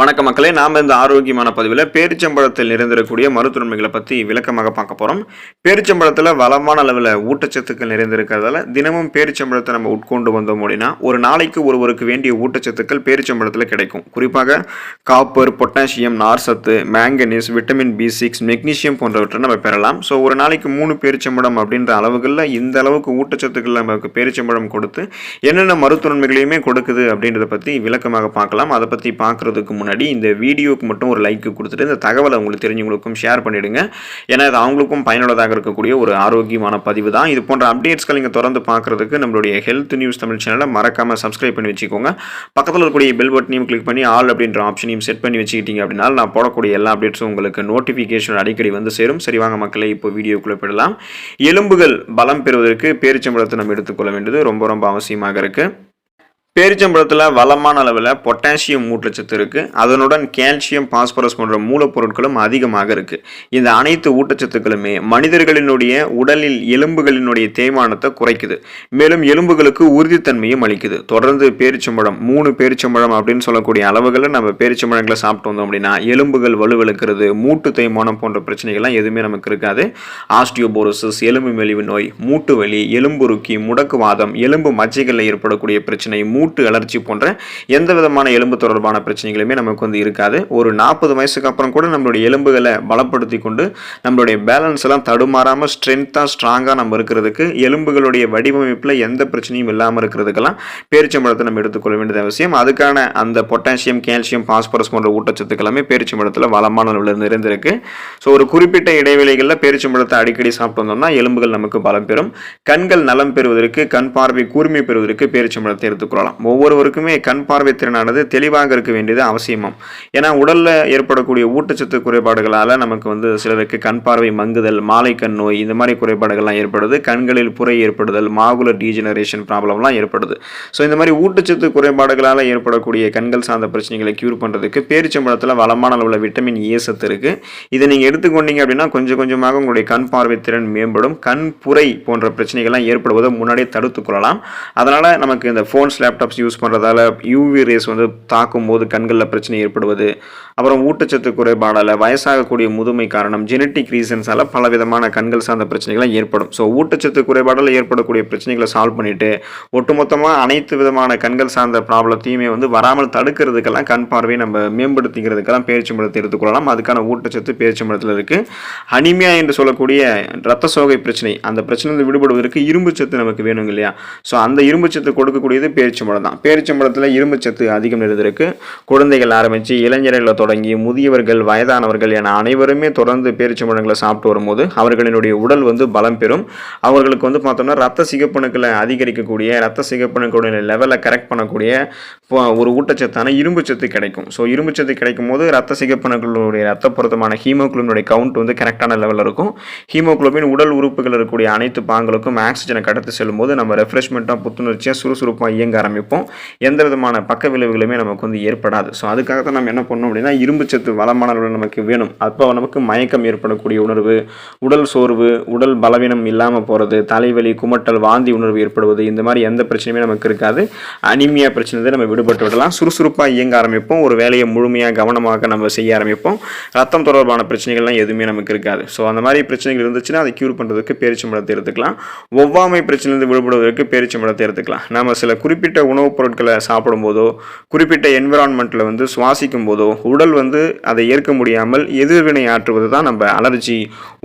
வணக்க மக்களே நாம் இந்த ஆரோக்கியமான பதிவில் பேரிச்சம்பழத்தில் நிறைந்திருக்கக்கூடிய மருத்துவன்மைகளை பற்றி விளக்கமாக பார்க்க போகிறோம் பேரிச்சம்பழத்தில் வளமான அளவில் ஊட்டச்சத்துக்கள் நிறைந்திருக்கிறதால தினமும் பேரிச்சம்பழத்தை நம்ம உட்கொண்டு வந்தோம் அப்படின்னா ஒரு நாளைக்கு ஒருவருக்கு வேண்டிய ஊட்டச்சத்துக்கள் பேரிச்சம்பழத்தில் கிடைக்கும். குறிப்பாக copper potassium நார்சத்து manganese vitamin B six magnesium போன்றவற்றை நம்ம பெறலாம். ஸோ ஒரு நாளைக்கு மூணு பேரிச்சம்பழம் அப்படின்ற அளவுகளில் இந்த அளவுக்கு ஊட்டச்சத்துக்கள் நமக்கு பேரிச்சம்பழம் கொடுத்து என்னென்ன மருத்துவன்மைகளையுமே கொடுக்குது அப்படின்றத பற்றி விளக்கமாக பார்க்கலாம். அதை பற்றி பார்க்குறதுக்கு முன்னாடி இந்த வீடியோக்கு மட்டும் ஒரு லைக் கொடுத்துட்டு இந்த தகவலை உங்களுக்கு தெரிஞ்சவங்களுக்கும் ஷேர் பண்ணிவிடுங்க ஏன்னா இது அவங்களுக்கும் பயனுள்ளதாக இருக்கக்கூடிய ஒரு ஆரோக்கியமான பதிவு தான். இது போன்ற அப்டேட்ஸ்கள் நீங்கள் தொடர்ந்து பார்க்குறதுக்கு நம்மளுடைய ஹெல்த் நியூஸ் தமிழ் சேனலை மறக்காமல் சப்ஸ்கிரைப் பண்ணி வச்சுக்கோங்க. பக்கத்தில் இருக்கக்கூடிய பெல் பட்டனையும் கிளிக் பண்ணி ஆல் அப்படின்ற ஆப்ஷனையும் செட் பண்ணி வச்சுக்கிட்டீங்க அப்படின்னா நான் போடக்கூடிய எல்லா அப்டேட்ஸும் உங்களுக்கு நோட்டிஃபிகேஷன் அடிக்கடி வந்து சேரும். சரி வாங்க இப்போ வீடியோக்குள்ளே போயிடலாம். எலும்புகள் பலம் பெறுவதற்கு பேரிச்சம்பழத்தை நம்ம எடுத்துக்கொள்ள வேண்டியது ரொம்ப ரொம்ப அவசியமாக இருக்குது பேரிச்சம்பழத்தில் வளமான அளவில் பொட்டாசியம் ஊட்டச்சத்து இருக்குது அதனுடன் கால்சியம் பாஸ்பரஸ் போன்ற மூலப்பொருட்களும் அதிகமாக இருக்குது இந்த அனைத்து ஊட்டச்சத்துக்களுமே மனிதர்களினுடைய உடலில் எலும்புகளினுடைய தேய்மானத்தை குறைக்குது. மேலும் எலும்புகளுக்கு உறுதித்தன்மையும் அளிக்குது. தொடர்ந்து பேரிச்சம்பழம் மூணு பேரிச்சம்பழம் அப்படின்னு சொல்லக்கூடிய அளவுகளில் நம்ம பேரிச்சம்பழங்களை சாப்பிட்டு வந்தோம் அப்படின்னா எலும்புகள் வலுவிழக்கிறது மூட்டு தேய்மானம் போன்ற பிரச்சனைகள்லாம் எதுவுமே நமக்கு இருக்காது. ஆஸ்டியோபோரோசிஸ் எலும்பு மெலிவு நோய் மூட்டு வலி எலும்புருக்கி முடக்குவாதம் எலும்பு மச்சைகளில் ஏற்படக்கூடிய பிரச்சனை மூட்டு அலர்ச்சி போன்ற எந்த விதமான எலும்பு தொடர்பான பிரச்சனைகளுமே நமக்கு வந்து இருக்காது. ஒரு நாற்பது வயசுக்கு அப்புறம் கூட நம்மளுடைய எலும்புகளை பலப்படுத்தி கொண்டு நம்மளுடைய பேலன்ஸ் எல்லாம் தடுமாறாமல் ஸ்ட்ரென்த்தாக ஸ்ட்ராங்காக நம்ம இருக்கிறதுக்கு எலும்புகளுடைய வடிவமைப்பில் எந்த பிரச்சனையும் இல்லாமல் இருக்கிறதுக்கெல்லாம் பேரிச்சம்பழத்தை நம்ம எடுத்துக்கொள்ள வேண்டியது அவசியம். அதுக்கான அந்த பொட்டாசியம் கால்சியம் பாஸ்பரஸ் போன்ற ஊட்டச்சத்துக்கள் பேரிச்சம்பழத்தில் வளமான அளவில் நிறைந்திருக்கு. ஸோ ஒரு குறிப்பிட்ட இடைவெளிகளில் பேரிச்சம்பழத்தை அடிக்கடி சாப்பிட்டு வந்தோம்னா எலும்புகள் நமக்கு பலம் பெறும். கண்கள் நலம் பெறுவதற்கு கண் பார்வை கூர்மை பெறுவதற்கு பேரிச்சம்பழத்தை எடுத்துக்கொள்ளலாம். ஒவ்வொருவருக்குமே கண் பார்வை திறனானது தெளிவாக இருக்க வேண்டியது அவசியமாம். ஏன்னா உடலில் ஏற்படக்கூடிய ஊட்டச்சத்து குறைபாடுகளால் நமக்கு வந்து சிலருக்கு கண் பார்வை மங்குதல் மாலை கண் நோய் இந்த மாதிரி குறைபாடுகள்லாம் ஏற்படுது. கண்களில் புரை ஏற்படுதல் மாகுலர் டீஜெனரேஷன் ப்ராப்ளம்லாம் ஏற்படுது. ஸோ இந்த மாதிரி ஊட்டச்சத்து குறைபாடுகளால் ஏற்படக்கூடிய கண்கள் சார்ந்த பிரச்சனைகளை க்யூர் பண்ணுறதுக்கு பேரிச்சம்பழத்தில் வளமான அளவில் விட்டமின் ஏ சத்து இருக்குது இதை நீங்கள் எடுத்துக்கொண்டீங்க அப்படின்னா கொஞ்சம் கொஞ்சமாக உங்களுடைய கண் பார்வை திறன் மேம்படும். கண் புரை போன்ற பிரச்சனைகள்லாம் ஏற்படுவதை முன்னாடியே தடுத்துக்கொள்ளலாம் அதனால் நமக்கு இந்த ஃபோன்ஸ் லேப்டாப்ஸ் யூஸ் பண்ணுறதால யூவி ரேஸ் வந்து தாக்கும் போது கண்களில் பிரச்சனை ஏற்படுவது அப்புறம் ஊட்டச்சத்து குறைபாடால் வயசாகக்கூடிய முதுமை காரணம் ஜெனட்டிக் ரீசன்ஸால் பல விதமான கண்கள் சார்ந்த பிரச்சனைகள்லாம் ஏற்படும். ஸோ ஊட்டச்சத்து குறைபாடால் ஏற்படக்கூடிய பிரச்சனைகளை சால்வ் பண்ணிவிட்டு ஒட்டுமொத்தமாக அனைத்து விதமான கண்கள் சார்ந்த ப்ராப்ளத்தையுமே வந்து வராமல் தடுக்கிறதுக்கெல்லாம் கண் பார்வையை நம்ம மேம்படுத்திக்கிறதுக்கெல்லாம் பேச்சு பேரிச்சம்பழத்தை எடுத்துக்கொள்ளலாம் அதுக்கான ஊட்டச்சத்து பேரிச்சம்பழத்தில் இருக்குது அனிமியா என்று சொல்லக்கூடிய ரத்த சோகை பிரச்சனை அந்த பிரச்சனையில் விடுபடுவதற்கு இரும்பு சத்து நமக்கு வேணும் இல்லையா? ஸோ அந்த இரும்பு சத்து கொடுக்கக்கூடியது பேரிச்சம்பழம் தான். பேரிச்சம்பழத்தில் இரும்பு சத்து அதிகம் இருந்திருக்கு. குழந்தைகள் ஆரம்பித்து இளைஞர்களை தொடங்கி முதியவர்கள் வயதானவர்கள் என அனைவருமே தொடர்ந்து பேரிச்சம்பழங்களை சாப்பிட்டு வரும்போது அவர்களினுடைய உடல் வந்து பலம் பெறும். அவர்களுக்கு வந்து பார்த்தோம்னா ரத்த சிகப்பணுக்களை அதிகரிக்கக்கூடிய ரத்த சிகப்பணுக்களுடைய லெவலை கரெக்ட் பண்ணக்கூடிய ஒரு ஊட்டச்சத்தான இரும்பு சத்து கிடைக்கும். ஸோ இரும்பு சத்து கிடைக்கும் போது ரத்த சிகப்பணுக்களுடைய ரத்த பொருத்தமான ஹீமோக்ளோபினுடைய கவுண்ட் வந்து கரெக்டான லெவலில் இருக்கும். ஹீமோகுளோபின் உடல் உறுப்புகள் இருக்கக்கூடிய அனைத்து பாங்களுக்கும் ஆக்சிஜனை கடத்தி செல்லும்போது நம்ம ரெஃப்ரெஷ்மெண்ட்டாக புத்துணர்ச்சியாக சுறுசுறுப்பாக இயங்க ஆரம்பிப்போம் எந்த விதமான பக்க விளைவுகளுமே நமக்கு வந்து ஏற்படாது. ஸோ அதுக்காக தான் நம்ம என்ன பண்ணோம் அப்படின்னா இரும்பு சத்து வளமான நமக்கு வேணும். அப்போ நமக்கு மயக்கம் ஏற்படக்கூடிய உணர்வு உடல் சோர்வு உடல் பலவீனம் இல்லாமல் போகிறது தலைவலி குமட்டல் வாந்தி உணர்வு ஏற்படுவது இந்த மாதிரி எந்த பிரச்சனையுமே நமக்கு இருக்காது. அனிமியா பிரச்சனை நம்ம விடுபட்டு விடலாம். சுறுசுறுப்பாக இயங்க ஆரம்பிப்போம். ஒரு வேலையை முழுமையாக கவனமாக நம்ம செய்ய ஆரம்பிப்போம். ரத்தம் தொடர்பான பிரச்சனைகள்லாம் எதுவுமே நமக்கு இருக்காது. ஸோ அந்த மாதிரி பிரச்சனைகள் இருந்துச்சுன்னா அதை க்யூர் பண்ணுறதுக்கு பேரிச்சம்பழத்தை எடுத்துக்கலாம். ஒவ்வாமை பிரச்சனையிலிருந்து விடுபடுவதற்கு பேரிச்சம்பழத்தை எடுத்துக்கலாம். நம்ம சில குறிப்பிட்ட உணவுப் பொருட்களை சாப்பிடும்போதோ குறிப்பிட்ட என்விரான்மெண்ட்டில் வந்து சுவாசிக்கும் போதோ உடல் வந்து அதை ஏற்க முடியாமல் எதிர்வினை ஆற்றுவது தான் நம்ம அலர்ஜி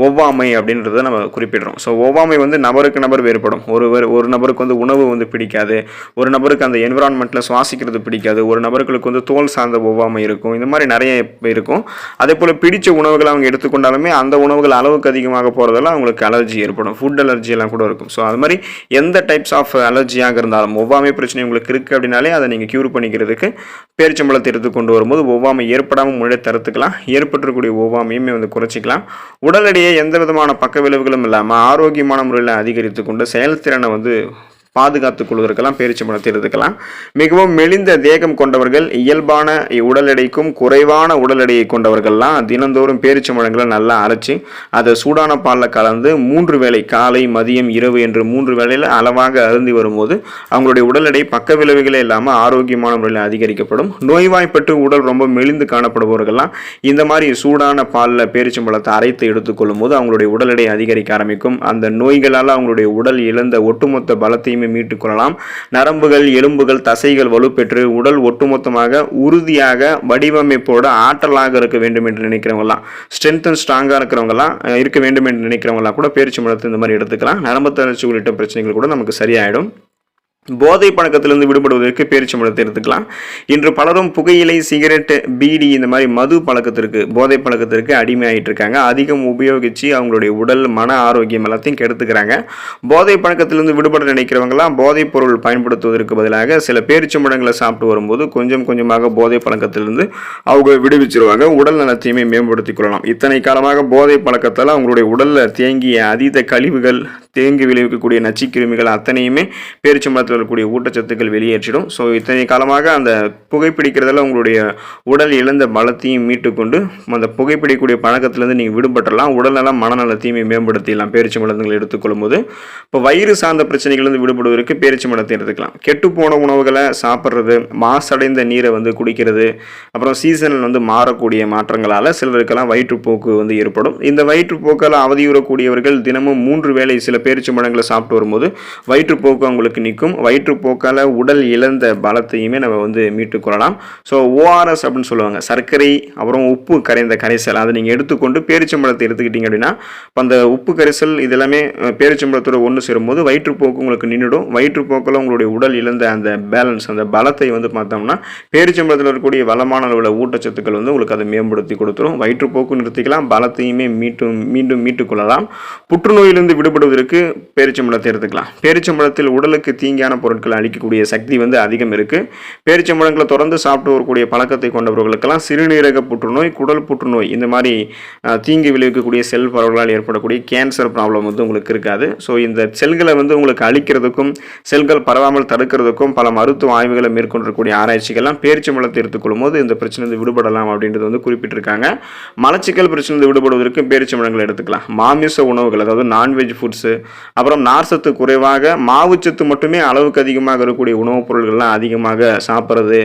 ஒவ்வாமை அப்படின்றத நம்ம குறிப்பிடுறோம். ஸோ ஒவ்வாமை வந்து நபருக்கு நபர் வேறுபடும். ஒருவர் ஒரு நபருக்கு வந்து உணவு வந்து பிடிக்காது ஒரு நபருக்கு அந்த என்விரான்மெண்ட்டில் சுவாசிக்கிறது பிடிக்காது ஒரு நபர்களுக்கு வந்து தோல் சார்ந்த ஒவ்வாமை இருக்கும் இந்த மாதிரி நிறைய இருக்கும். அதே போல் பிடித்த உணவுகளை அவங்க எடுத்துக்கொண்டாலுமே அந்த உணவுகள் அளவுக்கு அதிகமாக போகிறதால அவங்களுக்கு அலர்ஜி ஏற்படும். ஃபுட் அலர்ஜி எல்லாம் கூட இருக்கும். ஸோ அது மாதிரி எந்த டைப்ஸ் ஆஃப் அலர்ஜியாக இருந்தாலும் ஒவ்வாமை பிரச்சனை உங்களுக்கு இருக்குது அப்படின்னாலே அதை நீங்கள் க்யூர் பண்ணிக்கிறதுக்கு பேரிச்சம்பழத்தை எடுத்து கொண்டு வரும்போது ஒவ்வாமை ஏற்படாமல் முன்னாடி தடுத்துக்கலாம். ஏற்பட்டுக்கூடிய ஒவ்வாமையுமே வந்து குறைச்சிக்கலாம். உடல் எடையை எந்த விதமான பக்க விளைவுகளும் இல்லாமல் ஆரோக்கியமான முறையில் அதிகரித்து கொண்டு செயல்திறனை வந்து பாதுகாத்துக் கொள்வதற்கெல்லாம் பேரிச்சம்பழத்தை எடுத்துக்கலாம் மிகவும் மெலிந்த தேகம் கொண்டவர்கள் இயல்பான உடல் எடைக்கும் குறைவான உடல் எடையை கொண்டவர்கள்லாம் தினந்தோறும் பேரிச்சம்பழங்களை நல்லா அரைச்சி அதை சூடான பாலில் கலந்து மூன்று வேளை காலை மதியம் இரவு என்று மூன்று வேளையில் அளவாக அருந்தி வரும்போது அவங்களுடைய உடல் எடை பக்க விளைவுகளே இல்லாமல் ஆரோக்கியமான முறையில் அதிகரிக்கப்படும். நோய்வாய்ப்பட்டு உடல் ரொம்ப மெலிந்து காணப்படுபவர்கள்லாம் இந்த மாதிரி சூடான பாலில் பேரிச்சம்பழத்தை அரைத்து எடுத்துக்கொள்ளும் போது அவங்களுடைய உடல் எடை அதிகரிக்க ஆரம்பிக்கும். அந்த நோய்களால் அவங்களுடைய உடல் இழந்த ஒட்டுமொத்த பலத்தையுமே மீட்டுக் கொள்ளலாம். நரம்புகள் எலும்புகள் தசைகள் வலுப்பெற்று உடல் ஒட்டுமொத்தமாக உறுதியாக வடிவமைப்போட ஆற்றலாக இருக்க வேண்டும் என்று நினைக்கிறவங்களாம் ஸ்ட்ரென்த் அண்ட் ஸ்ட்ராங்காக இருக்கிறவங்களாம் இருக்க வேண்டும் என்று நினைக்கிறவங்களாம் கூட பேரிச்சம்பழத்தை இந்த மாதிரி எடுத்துக்கலாம். நரம்பு தளர்ச்சி உள்ளிட்ட பிரச்சனைகள் கூட நமக்கு சரியாயிடும். போதை பழக்கத்திலிருந்து விடுபடுவதற்கு பேரிச்சம்பழத்தை எடுத்துக்கலாம். இன்று பலரும் புகையிலை சிகரெட் பீடி இந்த மாதிரி மது பழக்கத்திற்கு போதை பழக்கத்திற்கு அடிமையாயிட்டு இருக்காங்க அதிகம் உபயோகித்து அவங்களுடைய உடல் மன ஆரோக்கியம் எல்லாத்தையும் கெடுத்துக்கிறாங்க. போதை பழக்கத்திலிருந்து விடுபட நினைக்கிறவங்களாம் போதைப் பொருள் பயன்படுத்துவதற்கு பதிலாக சில பேரிச்சம்பழங்களை சாப்பிட்டு வரும்போது கொஞ்சம் கொஞ்சமாக போதை பழக்கத்திலிருந்து அவங்க விடுவிச்சிருவாங்க. உடல் நலத்தையுமே மேம்படுத்திக் கொள்ளலாம். இத்தனை காலமாக போதை பழக்கத்தால் அவங்களுடைய உடலில் தேங்கிய அதீத கழிவுகள் தேங்கி விளைவிக்கக்கூடிய நச்சுக்கிருமிகள் அத்தனையுமே பேரிச்சம்பழத்தில் இருக்கக்கூடிய ஊட்டச்சத்துக்கள் வெளியேற்றிடும். ஸோ இத்தனை காலமாக அந்த புகைப்பிடிக்கிறதால உங்களுடைய உடல் இழந்த பலத்தையும் மீட்டுக்கொண்டு அந்த புகைப்பிடிக்கக்கூடிய பழக்கத்திலேருந்து நீங்கள் விடுபட்டலாம் உடல்நலம் மனநலத்தையுமே மேம்படுத்திடலாம். பேரிச்சம்பழங்களை எடுத்துக்கொள்ளும் போது இப்போ வயிறு சார்ந்த பிரச்சனைகள்லேருந்து விடுபடுவதற்கு பேரிச்சம்பழத்தை எடுத்துக்கலாம். கெட்டுப்போன உணவுகளை சாப்பிட்றது மாசடைந்த நீரை வந்து குடிக்கிறது அப்புறம் சீசனில் வந்து மாறக்கூடிய மாற்றங்களால் சிலருக்கெல்லாம் வயிற்றுப்போக்கு வந்து ஏற்படும். இந்த வயிற்றுப்போக்கால் அவதியுறக்கூடியவர்கள் தினமும் மூன்று வேளை சில பேரிச்சம்பழங்களை சாப்பிட்டு வரும்போது வயிற்றுப்போக்கு அவங்களுக்கு நிற்கும் வயிற்றுப்போக்கால் உடல் இழந்த பலத்தையுமே நம்ம வந்து மீட்டுக்கொள்ளலாம் ஸோ ஓஆர்எஸ் அப்படின்னு சொல்லுவாங்க. சர்க்கரை அப்புறம் உப்பு கரைந்த கரைசல். அதை நீங்கள் எடுத்துக்கொண்டு பேரிச்சம்பழத்தை எடுத்துக்கிட்டீங்க அப்படின்னா அந்த உப்பு கரைசல் இதெல்லாமே பேரிச்சம்பழத்தோட ஒன்று சேரும்போது வயிற்றுப்போக்கு உங்களுக்கு நின்றுடும். வயிற்றுப்போக்கில் உங்களுடைய உடல் இழந்த அந்த பேலன்ஸ் அந்த பலத்தை வந்து பார்த்தோம்னா பேரிச்சம்பழத்தில் இருக்கக்கூடிய வளமான அளவில் ஊட்டச்சத்துக்கள் வந்து உங்களுக்கு அதை மேம்படுத்தி கொடுத்துரும். வயிற்றுப்போக்கு நிறுத்திக்கலாம். பலத்தையுமே மீட்டும் மீண்டும் மீட்டுக்கொள்ளலாம் புற்றுநோயிலிருந்து விடுபடுவதற்கு பேரிச்சம்பழத்தை எடுத்துக்கலாம் பேரிச்சம்பழத்தில் உடலுக்கு தீங்கான பொருட்களை அழிக்கக்கூடிய சக்தி வந்து அதிகம் இருக்குது பேரிச்சம்பழங்களை தொடர்ந்து சாப்பிட்டு வரக்கூடிய பழக்கத்தை கொண்டவர்களுக்கெல்லாம் சிறுநீரக புற்றுநோய் குடல் புற்றுநோய் இந்த மாதிரி தீங்கு விளைவிக்கக்கூடிய செல் பரவலால் ஏற்படக்கூடிய கேன்சர் ப்ராப்ளம் வந்து உங்களுக்கு இருக்காது. ஸோ இந்த செல்களை வந்து உங்களுக்கு அழிக்கிறதுக்கும் செல்கள் பரவாமல் தடுக்கிறதுக்கும் பல மருத்துவ ஆய்வுகளை மேற்கொண்டிருக்கக்கூடிய ஆராய்ச்சிகள்லாம் பேரிச்சம்பழத்தை எடுத்துக்கொள்ளும் போது இந்த பிரச்சனை விடுபடலாம் அப்படின்றது வந்து குறிப்பிட்டிருக்காங்க. மலச்சிக்கல் பிரச்சனை விடுபடுவதற்கு பேரிச்சம்பழங்களை எடுத்துக்கலாம். மாமிச உணவுகள் அதாவது நான்வெஜ் ஃபுட்ஸு அப்புறம் நார்சத்து குறைவாக மாவுச்சத்து மட்டுமே அளவுக்கு அதிகமாக இருக்கக்கூடிய உணவுப் பொருள்கள்லாம் அதிகமாக சாப்பிட்றது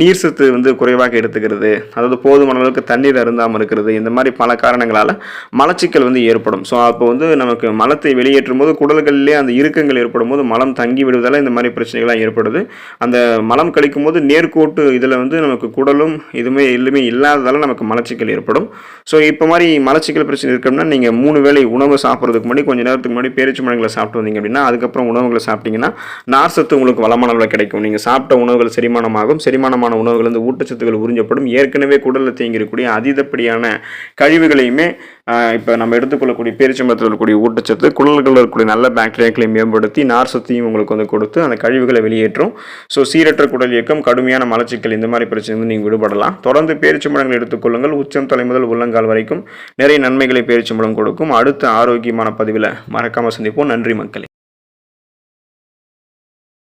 நீர் சத்து வந்து குறைவாக எடுத்துக்கிறது அதாவது போதுமான அளவுக்கு தண்ணீர் அருந்தாமல் இருக்கிறது இந்த மாதிரி பல காரணங்களால் மலச்சிக்கல் வந்து ஏற்படும். ஸோ அப்போ வந்து நமக்கு மலத்தை வெளியேற்றும் போது குடல்களிலே அந்த இறுக்கங்கள் ஏற்படும் போது மலம் தங்கி விடுவதால் இந்த மாதிரி பிரச்சனைகள்லாம் ஏற்படுது. அந்த மலம் கழிக்கும் போது நேர்கோட்டு இதில் வந்து நமக்கு குடலும் இதுவுமே எதுவுமே இல்லாததால் நமக்கு மலச்சிக்கல் ஏற்படும். ஸோ இப்போ மாதிரி மலச்சிக்கல் பிரச்சனை இருக்கணும்னா நீங்கள் மூணு வேளை உணவு சாப்பிட்றதுக்கு முன்னாடி கொஞ்ச நேரத்துக்கு முன்னாடி பேரிச்சம்பழங்களை சாப்பிட்டு வந்தீங்க அப்படின்னா அதுக்கப்புறம் உணவுகளை சாப்பிட்டீங்கன்னா நார்சத்து உங்களுக்கு வளமான அளவில் கிடைக்கும். நீங்கள் சாப்பிட்ட உணவுகள் செரிமானமாகும். செரிமானமான உணவுகள் வந்து ஊட்டச்சத்துக்கள் உறிஞ்சப்படும். ஏற்கனவே குடலில் தேங்கியிருக்கக்கூடிய அதீதப்படியான கழிவுகளையுமே இப்போ நம்ம எடுத்துக்கொள்ளக்கூடிய பேரிச்சம்பழத்தில் இருக்கக்கூடிய ஊட்டச்சத்து குழல்களில் இருக்கக்கூடிய நல்ல பாக்டீரியாக்களை மேம்படுத்தி நார் சத்தையும் உங்களுக்கு வந்து கொடுத்து அந்த கழிவுகளை வெளியேற்றும். ஸோ சீரற்ற குடல் இயக்கம் கடுமையான மலச்சிக்கல் இந்த மாதிரி பிரச்சனை வந்து நீங்கள் விடுபடலாம். தொடர்ந்து பேரிச்சம்பழங்கள் எடுத்துக்கொள்ளுங்கள். உச்சம் தலை முதல் உள்ளங்கால் வரைக்கும் நிறைய நன்மைகளை பேரிச்சம்பழம் கொடுக்கும். அடுத்த ஆரோக்கியமான பதிவில் மறக்காமல் சந்திப்போம். நன்றி மக்களே.